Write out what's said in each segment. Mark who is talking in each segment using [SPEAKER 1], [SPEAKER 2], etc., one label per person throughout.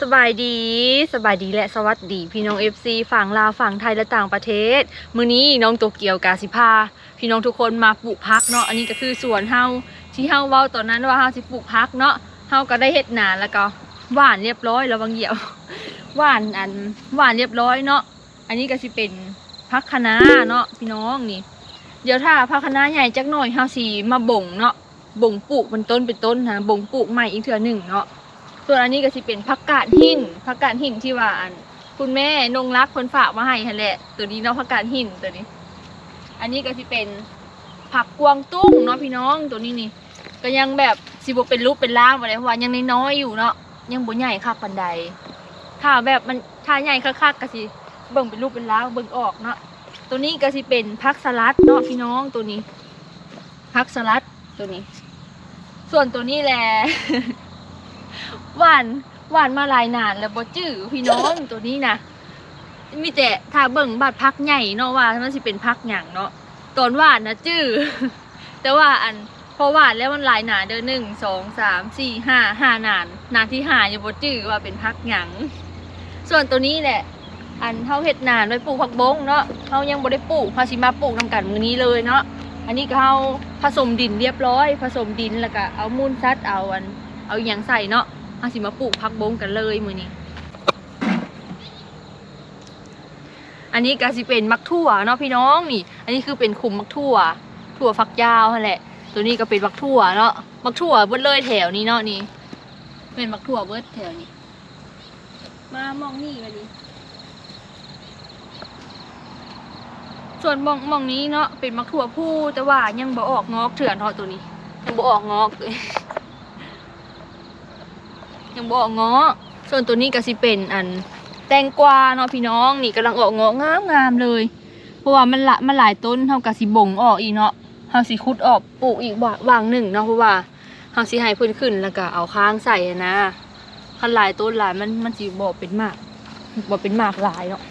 [SPEAKER 1] สบายดีสบายดีและสวัสดี พี่น้อง FC ฝั่งลาวฝั่งไทยและต่างประเทศ มื้อนี้น้องโตเกียวกาสิพาพี่น้องทุกคนมาปลูกพักเนาะอันนี้ก็คือสวนเฮาที่เฮาเว้าตอนนั้นว่าเฮาสิปลูกพักเนาะเฮาก็ได้เฮ็ดนานแล้วก็หว่านเรียบร้อยแล้วบางเหี่ยวหว่านอันหว่านเรียบร้อยเนาะอันนี้ก็สิเป็นพักคะน้าเนาะพี่น้องนี่ เดี๋ยวถ้าพักคะน้าใหญ่จักหน่อยเฮาสิมาบ่งเนาะบ่งปลูกเป็นต้นเป็นต้นนะบ่งปลูกใหม่อีกเทื่อหนึ่งเนาะ ส่วนอันนี้ก็สิเป็นผักกาดหินผักกาดหินที่ว่าอันคุณแม่นงรักคนฝากมาให้หั่นแหละ ตัวนี้เนาะผักกาดหินตัวนี้ อันนี้ก็สิเป็นผักกวางตุ้งเนาะพี่น้องตัวนี้นี่ ก็ยังแบบสิบเป็นรูปเป็นร่างมาเลยเพราะว่ายังน้อยๆอยู่เนาะยังบ่ใหญ่คักปันใดถ้าแบบมันถ้าใหญ่คักๆก็สิเบิ่งเป็นรูปเป็นร่างเบิ่งออกเนาะตัวนี้ก็สิเป็นผักสลัดเนาะพี่น้องตัวนี้ผักสลัดตัวนี้ ส่วนตัวนี้แหละ หวานหวานมาหลายนานแล้วบ่จื้อพี่น้องตัวนี้นะมีแต่ถ้าเบิ่งบาดพักใหญ่เนาะว่ามันสิเป็นพักหยังเนาะตอนหวานนะจื้อแต่ว่าอันพอหวานแล้วมันหลายหนาเด้อหนึ่งสองสามสี่ห้าห้านานนานที่ห้ายังบ่จื้อว่าเป็นพักหยังส่วนตัวนี้แหละ อันเฮาเฮ็ดนานไว้ปลูกผักบงเนาะเฮายังบ่ได้ปลูกเฮาสิมาปลูกนํกันมื้อนี้เลยเนาะอันนี้ก็เฮาผสมดินเรียบร้อย ผสมดินแล้วก็เอามูลสัตว์เอาอัน เอาอหย่างใส่เนาะเอาสิมาปลูกพักบงกันเลยมือนี้ อันนี้ก็สิเป็นมักถั่วเนาะพี่น้องนี่ อันนี้คือเป็นคุมมักถั่ว ถั่วฝักยาวนั่นแหละ ตัวนี้ก็เป็นมักถั่วเนาะ มักถั่วเบิดเลยแถวนี้เนาะนี่ เป็นมักถั่วเบิดแถวนี้ มามองนี่มาดิส่วนมองมองนี้เนาะเป็นมักถั่วผู้แต่ว่ายังบ่ออกงอกเถื่อนเนาะตัวนี้ยังบ่ออกงอกเลย ยังบอกเงาะส่วนตัวนี้ก็สิเป็นอันแตงกวาเนาะพี่น้องนี่กำลังออกเงาะงามงามๆเลย เพราะว่ามันละมันหลายต้นเท่ากับสิบ่งออกอีกเนาะเฮาสิขุดออกปลูกอีกวางหนึ่งเนาะเพราะว่าเฮาสิให้เพิ่นขึ้นแล้วก็เอาค้างใส่นะคันหลายต้นหลายมันมันสิบ่เป็นมากบ่เป็นมากหลายเนาะ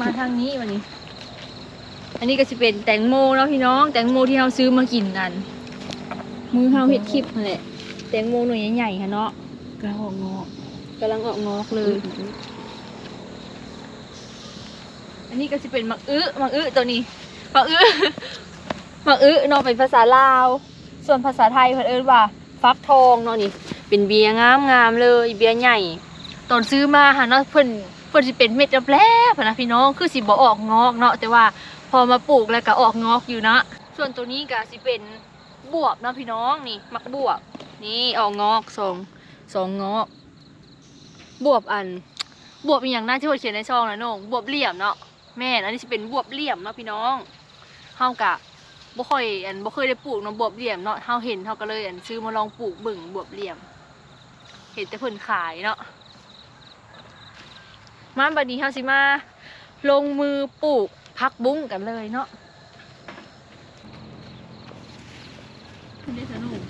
[SPEAKER 1] มาทางนี้วันนี้ อันนี้ก็สิเป็นแตงโมเนาะพี่น้อง แตงโมที่เฮาซื้อมากินนั่นมือเฮาเฮ็ดคลิปนั่นแหละ แตงโมหน่วยใหญ่ๆค่ะเนาะ
[SPEAKER 2] กระหองงอก
[SPEAKER 1] กำลังออกงอกเลย อันนี้ก็จะเป็นมักอื้อมักอื้อตัวนี้มักอื้อมักอื้อเนาะเป็นภาษาลาว ส่วนภาษาไทยเพิ่นเอิ้นว่า ฟักทองเนาะนี่ เป็นเบียร์งามๆเลย เบียร์ใหญ่ ตอนซื้อมาค่ะเนาะเพิ่นเพิ่นสิเป็นเม็ดแล้ๆพะนะพี่น้อง คือสิบ่ออกงอกเนาะแต่ว่าพอมาปลูกแล้วก็ออกงอกอยู่นะ ส่วนตัวนี้ก็สิเป็นบวบเนาะพี่น้องนี่ มักบวบ นี่ออกงอกสองสองงอก บวบอัน บวบอีกอย่างน่าที่ว่าเขียนในช่องนะน้องบวบเหลี่ยมเนาะแม่นอันนี้จะเป็นบวบเหลี่ยมเนาะพี่น้องเฮากะบ่ค่อยอันบ่เคยได้ปลูกเนาะบวบเหลี่ยมเนาะเฮาเห็นเฮาก็เลยอันซื้อมาลองปลูกบิ่งบวบเหลี่ยม เห็นแต่เพิ่นขายเนาะมาบัดนี้เฮาสิมา ลงมือปลูกพักบุ้งกันเลยเนาะได้สนุก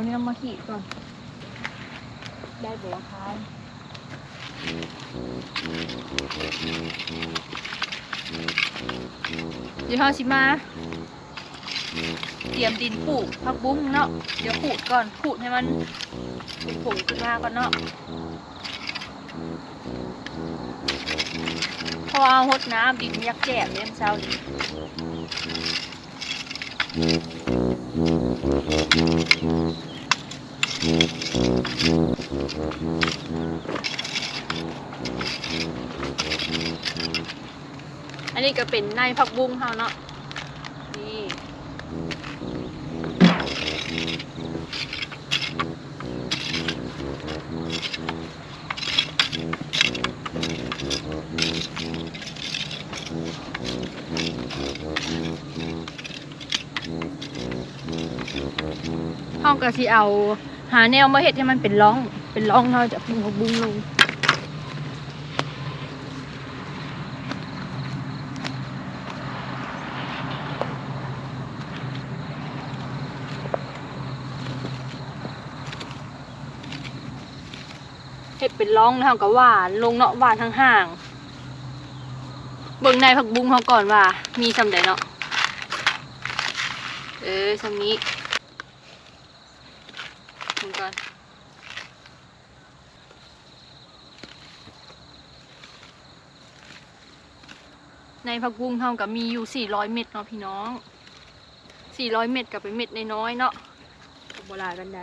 [SPEAKER 1] เอาเนี่ยมาขีดก่อน ได้บัวคายเดี๋ยวเราชิมา เตรียมดินปลูกผักบุ้งเนาะ เดี๋ยวขูดก่อนขูดให้มันเป็นผงขึ้นมาก่อนเนาะพราะว่าหดน้ำดินยักแจมเนี่ยามเช้านี้ อันนี้ก็เป็นในผักบุ้งเฮาเนาะ นี่ เฮาก็สิเอา หาแนวมาเฮ็ดให้มันเป็นร่อง เป็นร่องเฮาจะพุ่งผักบุ้งลงเห็ดเป็นร่องนะคะกับหวานลงเนาะหวานทั้งห่างเบิ่งในผักบุ้งเขาก่อนว่า มีซำใดเนาะ ออซำนี้ดูก่อนในผักบุ้งเฮากับมีอยู่ 400 เม็ดเนาะพี่น้อง 400 เม็ดกับเป็นเม็ดน้อยๆเนาะกับโบราณบันได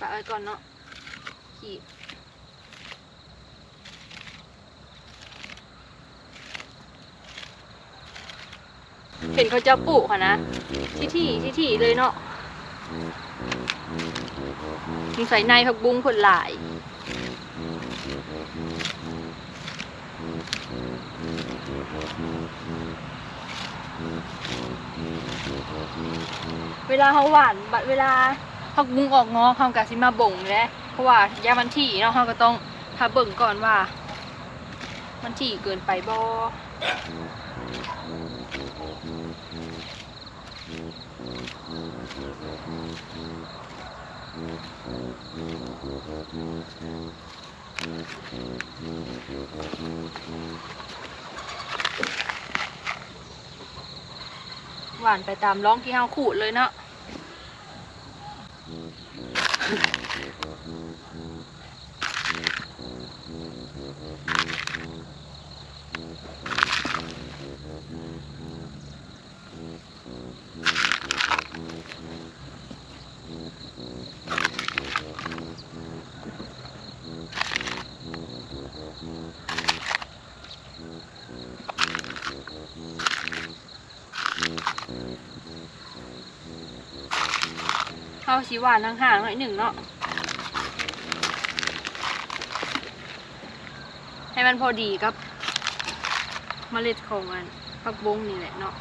[SPEAKER 1] ปะไว้ก่อนเนาะขีด เห็นเขาจะปลูกค่ะนะที่ที่ที่ที่เลยเนาะมีใส่ในผักบุ้งผลหลายเวลาเขาหวานบัดเวลาผักบุ้งออกงอเขากะสิมาบ่งแล้วเพราะว่ายามันถี่เนาะเขาก็ต้องทาเบิ่งก่อนว่า มันถี่เกินไปบ่ หวานไปตามร้องที่เฮาขูดเลยเนาะ เขาสีหวานห่างๆหน่อยหนึ่งเนาะให้มันพอดีกับเมล็ดของมันผักบุ้งนี่แหละเนาะ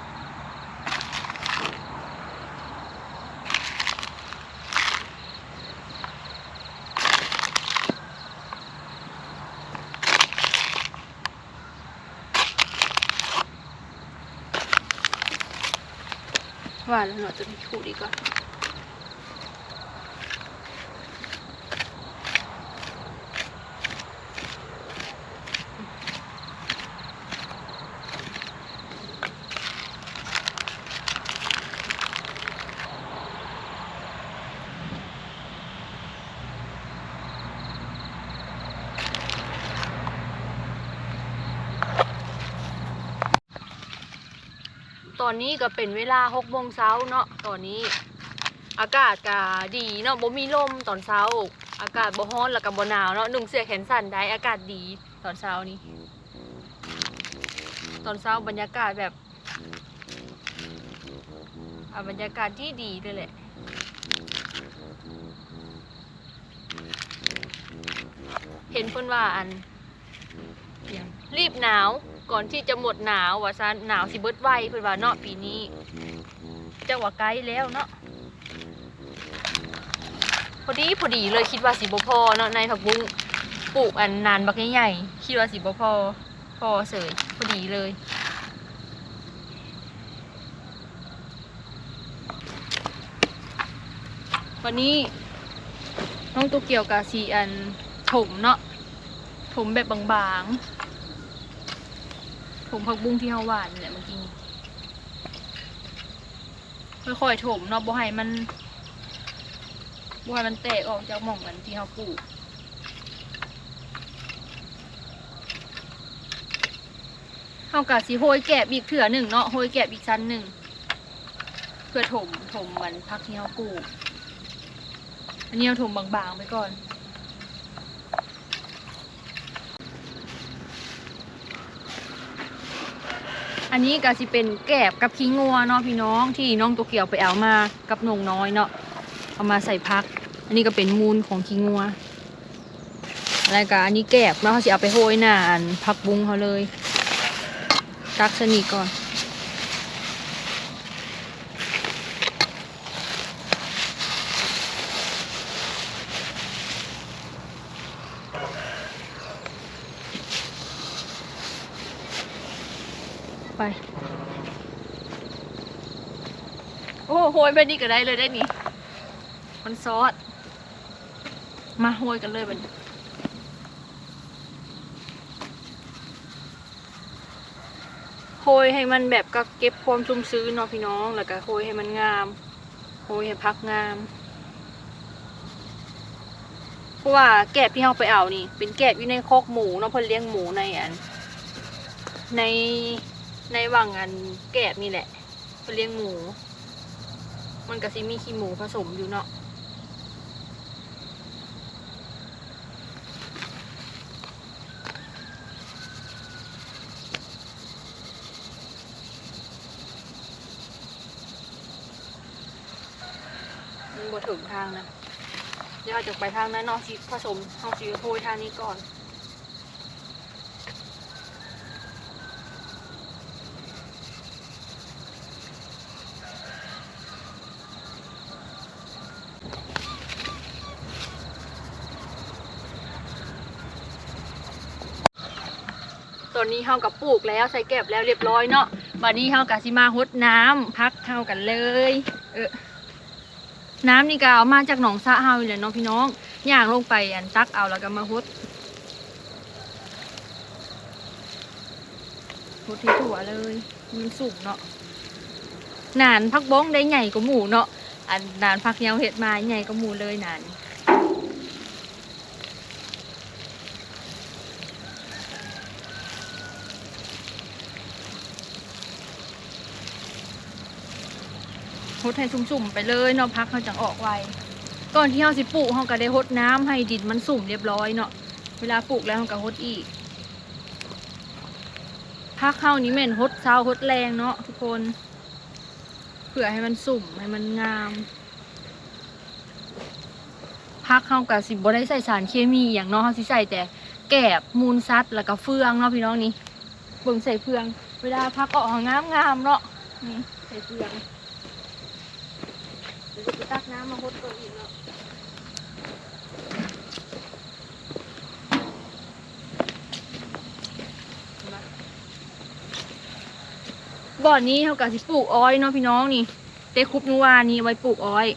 [SPEAKER 1] หวานแล้วเนาะจะมีขูดดีกว่า อนนี้ก็เป็นเวลาหกโมงเช้าเนาะตอนนี้ อากาศก็ดีเนาะบ่มีลมตอนเช้า อากาศบ่ร้อนแล้วก็บ่หนาวเนาะนุ่งเสื้อแขนสั้นได้อากาศดีตอนเช้านี้ ตอนเช้าบรรยากาศแบบอะบรรยากาศที่ดีเลยแหละเห็นเพิ่นว่าอันรีบหนาวก่อนที่จะหมดหนาวว่าซันหนาวสิเบิดไวเพิ่นว่าเนาะปีนี้จังว่าไกลแล้วเนาะพอดีพอดีเลยคิดว่าสิบ่พอเนาะในผักบุ้งปลูกอันนานบักใหญ่ๆคิดว่าสิบ่พอพอเสยพอดีเลยวันนี้น้องตัวเกี่ยวกับสีอันถมเนาะถมแบบบางๆ ถมผักบุ้งที่เฮาหวานนี่แหละเมื่อกี้นี้ค่อยๆถมเนาะบ่ให้มันบ่ให้มันแตกออกจากหม่องมันที่เฮาปลูกเฮากะสิโหยแกบอีกเถื่อหนึ่งเนาะโหยแกบอีกชั้นหนึ่งเพื่อถมถมมันพักที่เฮาปลูกอันนี้เอาถมบางๆไปก่อน อันนี้ก็สิเป็นแกบกับขี้งัวเนาะพี่น้องที่น้องตัวเกียวไปเอามากับนงน้อยเนาะเอามาใส่พัก อันนี้ก็เป็นมูลของขี้งัวอะไรก็อันนี้แกบเนาะเขาสิเอาไปโหยหน้าอันพักบุ้งเขาเลยตักสนิทก่อน ไป โอ้โหยแบบนี้ก็ได้เลยได้นี่ มันซอส มาโหยกันเลยบัดนยให้มันแบบก็เก็บความชุ่มชื้นเนาะพี่น้อง แล้วก็โคยให้มันงามโคยให้พักงาม เพราะว่าแกะที่เราไปเอานี่ เป็นแกะอยู่ในคอกหมูเนาะเพิ่นเลี้ยงหมูในอันใน ในวังอันแกะนี่แหละเพิ่นเลี้ยงหมู มันก็สิมีขี้หมูผสมอยู่เนาะมันบ่ถึงทางนะเดี๋ยวเราจะไปทางนั้นเนาะสิผสมเอาสีโพยทางนี้ก่อน อนนี้เฮากับปลูกแล้วใส่แก็บแล้วเรียบร้อยเนาะบัดนี้เฮากับสิมาหดน้ำพักเฮากันเลย เออน้ำนี่ก็เอามาจากหนองสะเฮานี่แหละเนาะพี่น้องย่างลงไปอันตักเอาแล้วก็มาหดหดที่ถั่วเลยมันสุกเนาะนานพักบ้องได้ใหญ่กว่าหมูเนาะอันนานพักเยาวเห็ดมาใหญ่กว่าหมูเลยนาน หดให้สุ่มๆไปเลยเนาะพักเขาจังออกไวก่อนที่เราสิปลูกเราก็ได้หดน้ำให้ดินมันสุ่มเรียบร้อยเนาะเวลาปลูกแล้วเราก็หดอีกพักเข้านี้แม่นหดเช้าหดแรงเนาะทุกคนเพื่อให้มันสุ่มให้มันงามพักเข้ากับสิบ่ได้ใส่สารเคมีอย่างเนาะเขาสิใส่แต่แกบมูลซัดแล้วก็เฟืองเนาะพี่น้องนี่เบิ่งใส่เฟือง เวลาพักก็ออกงามๆเนาะนี่ใส่เฟือง เดี๋ยวจะไปตักน้ำมาหดตัวอีกเนาะบ่อนนี้เขากะสิปลูกอ้อยเนาะพี่น้องนี่เตคุบนัวานี่ไว้ปลูกอ้อย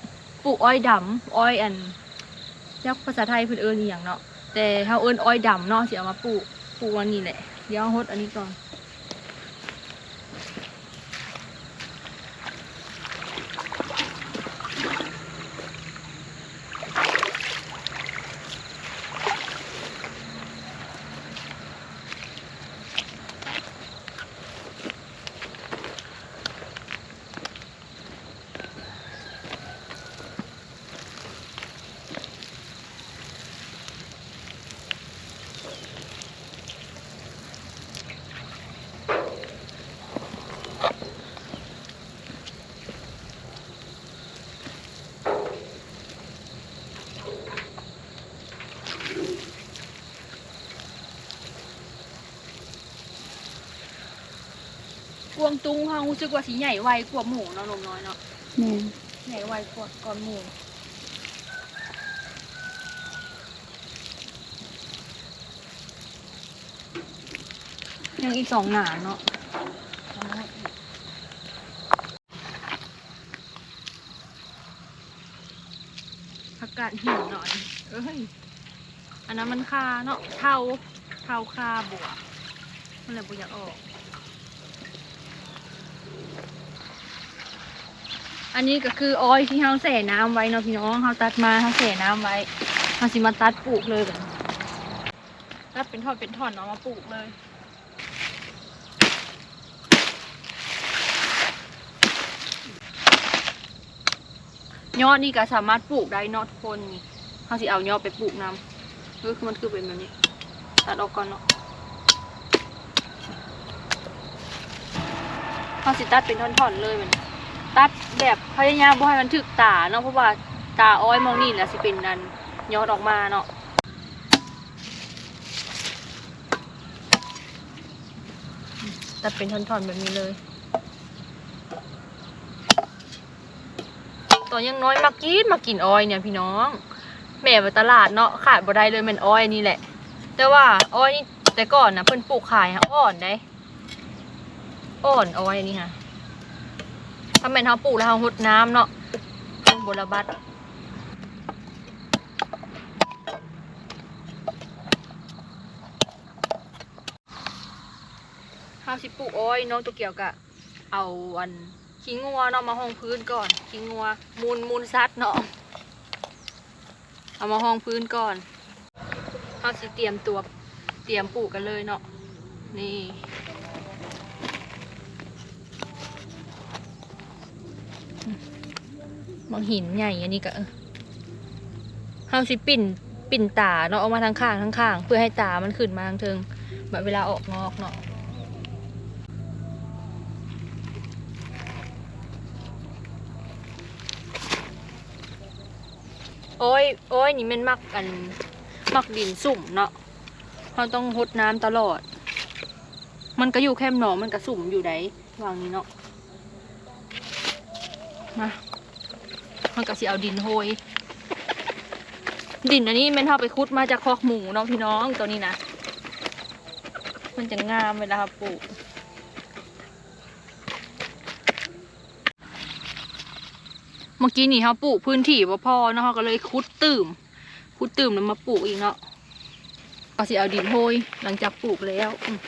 [SPEAKER 1] ปลูกอ้อยดำอ้อยอันยักภาษาไทยเพิ่นเอิ้นอหย่างเนาะแต่เขาเอิ้นอ้อยดำเนาะสิเอามาปลูกปลูกวันนี้แหละเดี๋ยวเอาหดอันนี้ก่อน วางตุ้งเขารู้สึกว่าสีใหญ่ไวกว่าหมูเนาะนมน้อยเนาะ
[SPEAKER 2] แม่น
[SPEAKER 1] ใหญ่ไวกว่าก่อนหมูยังอีกสองหนานเนาะผักกาดหินหน่อยเอ้ยอันนั้นมันคาเนาะเท่าเท่าคาบวกมันเลยบุอยากออก อันนี้ก็คืออ้อยที่เราใส่น้ำไว้เนาะพี่น้องเราตัดมาเราใส่น้ำไว้เราสิมาตัดปลูกเลยแบบตัดเป็นท่อนเป็นท่อนเนาะมาปลูกเลยยอดนี่ก็สามารถปลูกได้นาะทุกคนนี่เราสิเอายอดไปปลูกน้ำคือคือมันคือเป็นแบบนี้ ตัดออกก่อนเนาะเราสิตัดเป็นท่อนๆเลยแบบนี้ ตัดแบบพยายามบ่ให้มันถึกตาเนาะเพราะว่าตาอ้อยมองนี่แหละสิเป็นนันย้อดออกมาเนาะตัดเป็นท่อนๆแบบนี้เลยตอนยังน้อยมากินมากินอ้อยเนี่ยพี่น้อง แม่ไปตลาดเนาะขายบ่ได้เลยแมันอ้อยนี่แหละ แต่ว่าอ้อยนี่แต่ก่อนนะเพิ่นปลูกขายฮะอ่อนได้อ่อนอ้อยนี่ค่ะ ถ้าแม่นเขาปลูกแล้วเขาหดน้ำเนาะเป็นบรบัดเฮาสิปลูกอ้อยน้องตัวเกี่ยวกะเอาอันขี้งัวเนาะมาห้องพื้นก่อนขี้งัวมูลมูลซัดเนาะเอามาห้องพื้นก่อนเฮาสิเตรียมตัวเตรียมปลูกกันเลยเนาะนี่ บางหินใหญ่อันนี้ก็เออเฮาสิปิ่นปิ่นตาเนาะเอามาทางข้างทางข้าง เพื่อให้ตามันขึ้นมาทางเทิงแบบเวลาออกงอกเนาะโอ้ยโอ้ยนี่มันมักอันมักดินสุ่มเนาะเราต้องหดน้ำตลอด มันก็อยู่แคมหนองมันก็สุ่มอยู่ไดวางนี้เนาะมา มันก็สิเอาดินโหยดินอันนี้แมันเข้าไปคุดมาจากคอกหมูเนาะพี่น้องตัวนี้นะมันจะงามเวลาปลูกเมื่อกี้นี่เขาปลูกพื้นที่บ่พอเนาะเขาก็เลยคุดตื่มคุดตื่มแล้วมาปลูกอีกเนาะก็สิเอาดินโหยหลังจากปลูกแล้วอืม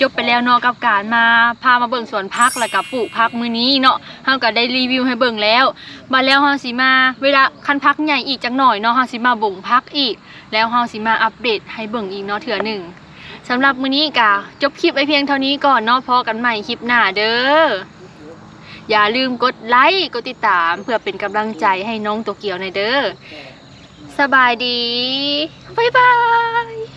[SPEAKER 1] จบไปแล้วเนาะกับการมาพามาเบิ่งสวนพักแล้วกับปลูกพักมื้อนี้เนาะเฮาก็ได้รีวิวให้เบิ่งแล้วมาแล้วเฮาสิมา เวลาคันพักใหญ่อีกจักหน่อยเนาะเฮาสิมาบ่งพักอีก แล้วเฮาสิมาอัปเดตให้เบิ่งอีกเนาะเถื่อหนึ่งสำหรับมื้อนี้กะจบคลิปไว้เพียงเท่านี้ก่อนเนาะพอกันใหม่คลิปหน้าเด้ออย่าลืมกดไลค์กดติดตามเพื่อเป็นกำลังใจให้น้องโตเกียวในเด้อสบายดี บ๊ายบาย